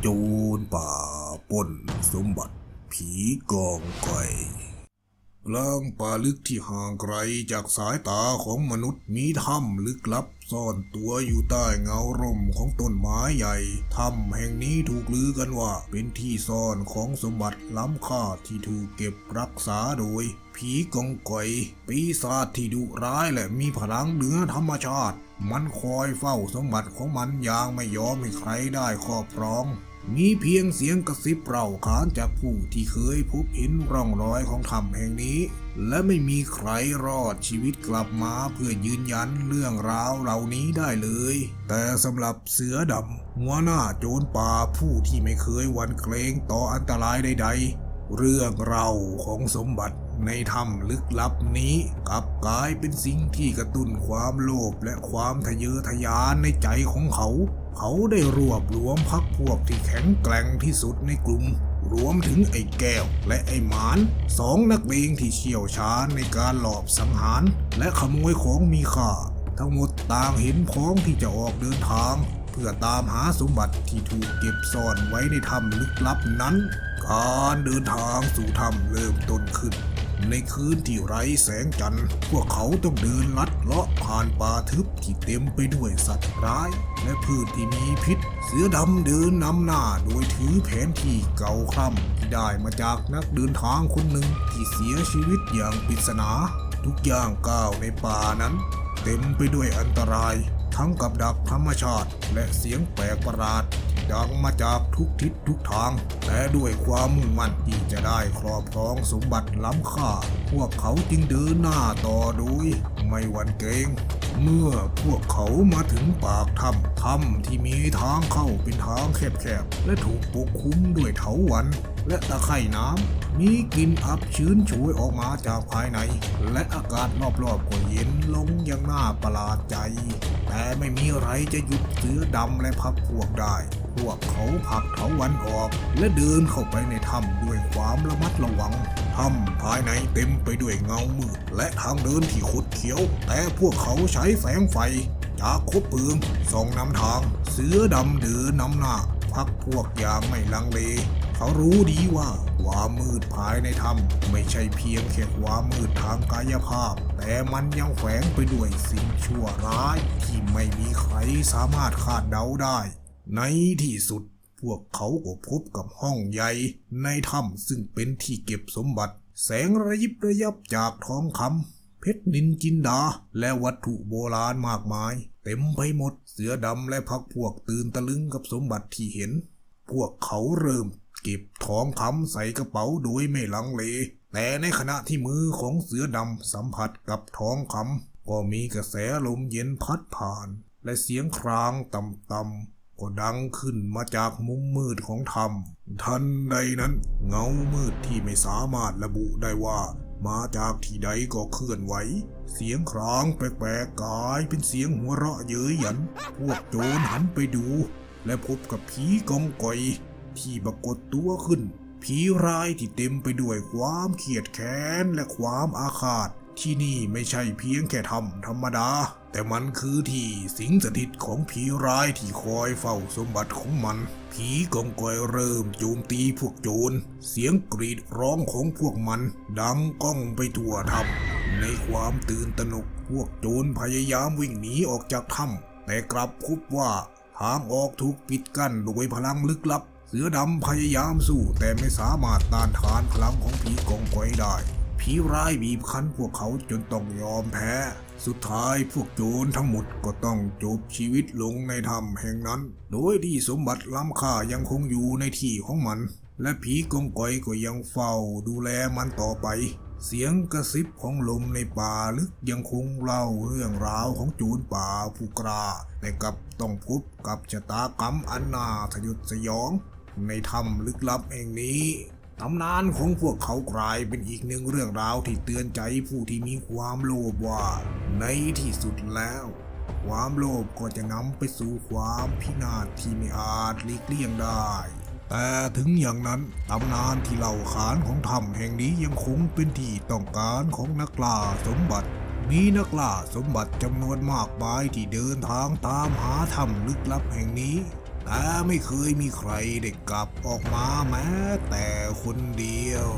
โจรป่าป้นสมบัติผีกองไก่ก ลางป่าลึกที่ห่างไกลจากสายตาของมนุษย์มีถ้ำลึกลับซ่อนตัวอยู่ใต้เงาร่มของต้นไม้ใหญ่ถ้ำแห่งนี้ถูกลือกันว่า เป็นที่ซ่อนของสมบัติล้ำค่าที่ถูกเก็บรักษาโดย ผีกองก่อยปีศาจที่ดุร้ายและมีพลังเหนือธรรมชาติ มันคอยเฝ้าสมบัติของมันอย่างไม่ยอมให้ใครได้ครอบครอง มีเพียงเสียงกระซิบเร่าขานจากผู้ที่เคยพบเห็นร่องรอยของถ้ำแห่งนี้ และไม่มีใครรอดชีวิตกลับมาเพื่อยืนยันเรื่องราวเหล่านี้ได้เลย แต่สำหรับเสือดำหัวหน้าโจรป่าผู้ที่ไม่เคยหวั่นเกรงต่ออันตรายใด ๆ เรื่องราวของสมบัติ ในถ้ำลึกลับนี้กลับกลายเป็นสิ่งที่กระตุ้นความโลภและความทะเยอทะยานในใจของเขา เขาได้รวบรวมพักพวกที่แข็งแกร่งที่สุดในกลุ่ม รวมถึงไอ้แก้วและไอ้หมานสองนักเลงที่เชี่ยวชาญในการหลอบสังหาร และขโมยของมีค่า ทั้งหมดต่างเห็นพ้องที่จะออกเดินทางเพื่อตามหาสมบัติที่ถูกเก็บซ่อนไว้ในถ้ำลึกลับนั้น การเดินทางสู่ถ้ำเริ่มต้นขึ้น ในคืนที่ไร้แสงจันทร์ พวกเขาต้องเดินลัดเลาะผ่านป่าทึบที่เต็มไปด้วยสัตว์ร้าย และพืชที่มีพิษ เสือดำเดินนำหน้าโดยถือแผนที่เก่าคร่ำที่ได้มาจากนักเดินทางคนหนึ่งที่เสียชีวิตอย่างปริศนา ทุกอย่างก้าวในป่านั้น เต็มไปด้วยอันตราย ทั้งกับดักธรรมชาติและเสียงแปลกประหลาด ดังมาจากทุกทิศทุกทาง แต่ด้วยความมุ่งมั่นที่จะได้ครอบครองสมบัติล้ำค่า พวกเขาจึงเดินหน้าต่อโดยไม่หวั่นเกรงเมื่อพวกเขามาถึงปากถ้ำถ้ำที่มีทางเข้าเป็นทางแคบๆ และถูกปกคลุมด้วยเถาวัลย์ และตะไคร่น้ำมีกลิ่นอับชื้นโชยออกมาจากภายใน และอากาศรอบๆก็เย็นลงอย่างน่าประหลาดใจ แต่ไม่มีอะไรจะหยุดเสือดำและพักพวกได้ พวกเขาผักเถาวันออก และเดินเข้าไปในถ้ำด้วยความระมัดระวังถ้ำภายในเต็มไปด้วยเงามืดและทางเดินที่คดเขียว แต่พวกเขาใช้แสงไฟจากคบเพลิงส่องนำทาง เสือดำเดินนำหน้าพักพวกอย่างไม่ลังเล เขารู้ดีว่าความมืดภายในถ้ำไม่ใช่เพียงแค่ความมืดทางกายภาพ แต่มันยังแฝงไปด้วยสิ่งชั่วร้าย ที่ไม่มีใครสามารถคาดเดาได้ ในที่สุดพวกเขาก็พบกับห้องใหญ่ในถ้ำซึ่งเป็นที่เก็บสมบัติ แสงระยิบระยับจากทองคำเพชรนินจินดา และวัตถุโบราณมากมาย เต็มไปหมดเสือดำและพักพวกตื่นตะลึงกับสมบัติที่เห็น พวกเขาเริ่ม เก็บทองคำใส่กระเป๋าโดยไม่ลังเล แต่ในขณะที่มือของเสือดำสัมผัสกับทองคำก็มีกระแสลมเย็นพัดผ่าน และเสียงครางต่ำๆก็ดังขึ้นมาจากมุมมืดของถ้ำทันใดนั้น เงามืดที่ไม่สามารถระบุได้ว่ามาจากที่ใดก็เคลื่อนไหว เสียงครางแปลกๆกลายเป็นเสียงหัวเราะเย้ยหยัน พวกโจรหันไปดู และพบกับผีกองก่อย ที่ปรากฏตัวขึ้น ผีร้ายที่เต็มไปด้วยความเขียดแค้นและความอาฆาต ที่นี่ไม่ใช่เพียงแค่ทำธรรมดา แต่มันคือที่สิงสถิตของผีร้ายที่คอยเฝ้าสมบัติของมัน ผีกองกอยเริ่มโจมตีพวกโจร เสียงกรีดร้องของพวกมัน ดังก้องไปทั่วถ้ำในความตื่นตระหนกพวกโจรพยายามวิ่งหนีออกจากถ้ำแต่กลับพบว่าทางออกถูกปิดกั้นโดยพลังลึกลับ เสือดำพยายามสู้แต่ไม่สามารถต้านทานพลังของผีกองกอยได้ ผีร้ายบีบคั้นพวกเขาจนต้องยอมแพ้ สุดท้ายพวกโจรทั้งหมดก็ต้องจบชีวิตลงในถ้ำแห่งนั้น โดยที่สมบัติล้ำค่ายังคงอยู่ในที่ของมัน และผีกองกอยก็ยังเฝ้าดูแลมันต่อไปเสียงกระซิบของลมในป่าลึกยังคงเล่าเรื่องราวของโจูนป่าผู้กล้าแต่กับต้องพบกับชะตากรรมอันน่าสยดสยอง ในถ้ำลึกลับแห่งนี้ตำนานของพวกเขากลายเป็นอีกหนึ่งเรื่องราวที่เตือนใจผู้ที่มีความโลภว่า ในที่สุดแล้ว ความโลภก็จะนำไปสู่ความพินาศที่ไม่อาจหลีกเลี่ยงได้ แต่ถึงอย่างนั้นตำนานที่เล่าขานของถ้ำแห่งนี้ยังคงเป็นที่ต้องการของนักล่าสมบัติ มีนักล่าสมบัติจำนวนมากมายที่เดินทางตามหาถ้ำลึกลับแห่งนี้ แต่ไม่เคยมีใครได้กลับออกมาแม้แต่คนเดียว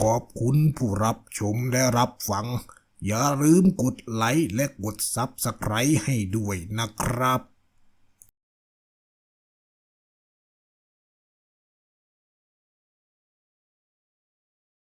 ขอบคุณผู้รับชมและรับฟัง อย่าลืมกดไลค์และกดซับสไครต์ให้ด้วยนะครับ